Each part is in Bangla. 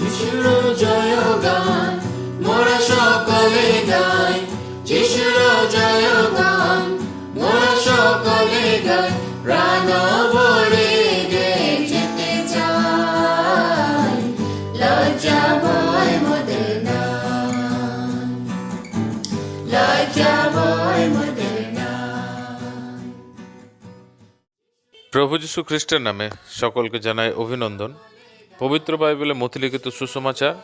যিশুর মোরা সকলে গাই। যিশুর মোরা সকলে গাই। প্রাণ ভরে গে যেতে চাই, লজ্জা ভয় লজ্জা ভয় প্রভু যীশু খ্রিস্টের নামে সকলকে জানাই অভিনন্দন। পবিত্র বাইবেলে মতিলিখিত সুসমাচার,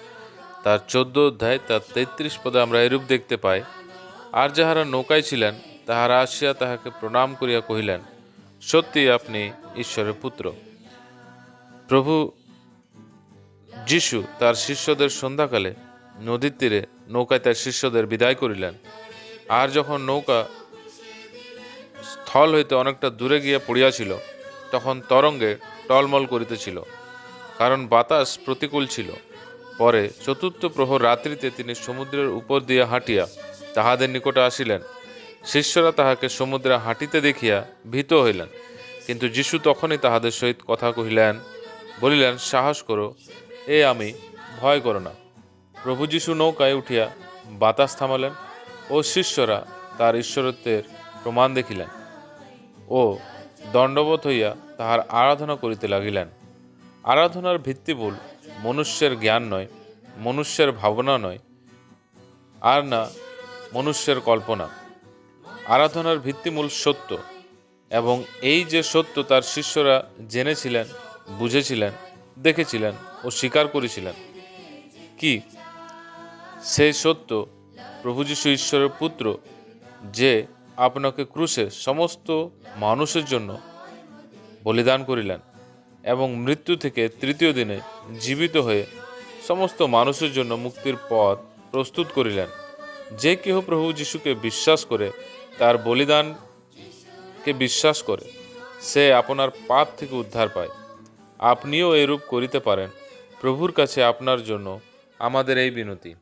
তার চোদ্দ অধ্যায়, তার তেত্রিশ পদে আমরা এরূপ দেখতে পাই, আর যাহারা নৌকায় ছিলেন, তাহারা আসিয়া তাহাকে প্রণাম করিয়া কহিলেন, সত্যি আপনি ঈশ্বরের পুত্র। প্রভু যিশু তার শিষ্যদের সন্ধ্যাকালে নদীর তীরে নৌকায় তার শিষ্যদের বিদায় করিলেন। আর যখন নৌকা স্থল হইতে অনেকটা দূরে গিয়া পড়িয়াছিল, তখন তরঙ্গে টলমল করিতেছিল। কারণ বাতাস প্রতিকূল ছিল। পরে চতুর্থ প্রহর রাত্রিতে তিনি সমুদ্রের উপর দিয়া হাঁটিয়া তাহাদের নিকটে আসিলেন। শিষ্যরা তাহাকে সমুদ্রে হাঁটিতে দেখিয়া ভীত হইলেন। কিন্তু যিশু তখনই তাহাদের সহিত কথা কহিলেন, বলিলেন, সাহস করো, এ আমি, ভয় করো না। প্রভু যিশু নৌকায় উঠিয়া বাতাস থামালেন ও শিষ্যরা তার ঈশ্বরত্বের প্রমাণ দেখিলেন ও দণ্ডবোধ হইয়া তাহার আরাধনা করিতে লাগিলেন। আরাধনার ভিত্তিমূল মনুষ্যের জ্ঞান নয়, মনুষ্যের ভাবনা নয়, আর না মনুষ্যের কল্পনা। আরাধনার ভিত্তিমূল সত্য, এবং এই যে সত্য তার শিষ্যরা জেনেছিলেন, বুঝেছিলেন, দেখেছিলেন ও স্বীকার করেছিলেন। কি? সেই সত্য প্রভু যীশু ঈশ্বরের পুত্র, যে আপনাকে ক্রুশে সমস্ত মানুষের জন্য বলিদান করিলেন। এবং মৃত্যু থেকে তৃতীয় দিনে জীবিত হয়ে সমস্ত মানুষের জন্য মুক্তির পথ প্রস্তুত করিলেন। যে কেহ প্রভু যিশুকে বিশ্বাস করে, তার বলিদানকে বিশ্বাস করে, সে আপনার পাপ থেকে উদ্ধার পায়। আপনিও এরূপ করিতে পারেন। প্রভুর কাছে আপনার জন্য আমাদের এই বিনতি।